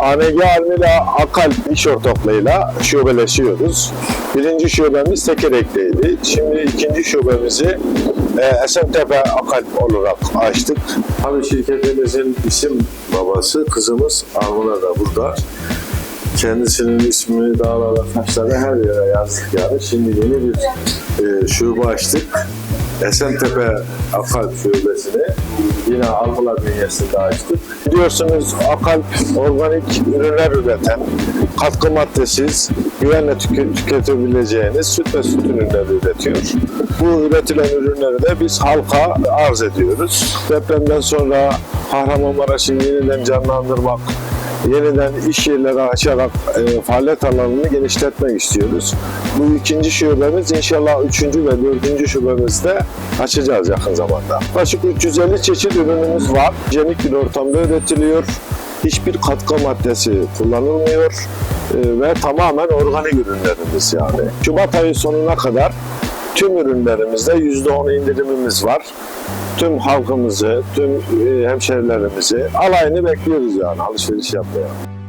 ANG Armila Akal iş ortaklığıyla şubeleşiyoruz. Birinci şubemiz Tekerek'teydi. Şimdi ikinci şubemizi e, Esentepe Akal olarak açtık. Tabii şirketimizin isim babası kızımız Armula da burada. Kendisinin ismini dağlara, taşlara her yere yazdık yani. Şimdi yeni bir e, şube açtık. Esentepe Akalp Şubesi'ni yine Almula bünyesinde açtık. Biliyorsunuz Akalp organik ürünler üreten, katkı maddesiz, güvenle tüke- tüketebileceğiniz süt ve süt ürünleri üretiyor. Bu üretilen ürünleri de biz halka arz ediyoruz. Depremden sonra Kahramanmaraş'ı yeniden canlandırmak, yeniden iş yerleri açarak e, faaliyet alanını genişletmek istiyoruz. Bu ikinci şubemiz inşallah üçüncü ve dördüncü şubemizde açacağız yakın zamanda. Yaklaşık 350 çeşit ürünümüz var. Hijyenik bir ortamda üretiliyor. Hiçbir katkı maddesi kullanılmıyor E, ve tamamen organik ürünlerimiz yani. Şubat ayı sonuna kadar tüm ürünlerimizde %10 indirimimiz var tüm halkımızı, tüm e, hemşerilerimizi alayını bekliyoruz yani alışveriş yapmaya.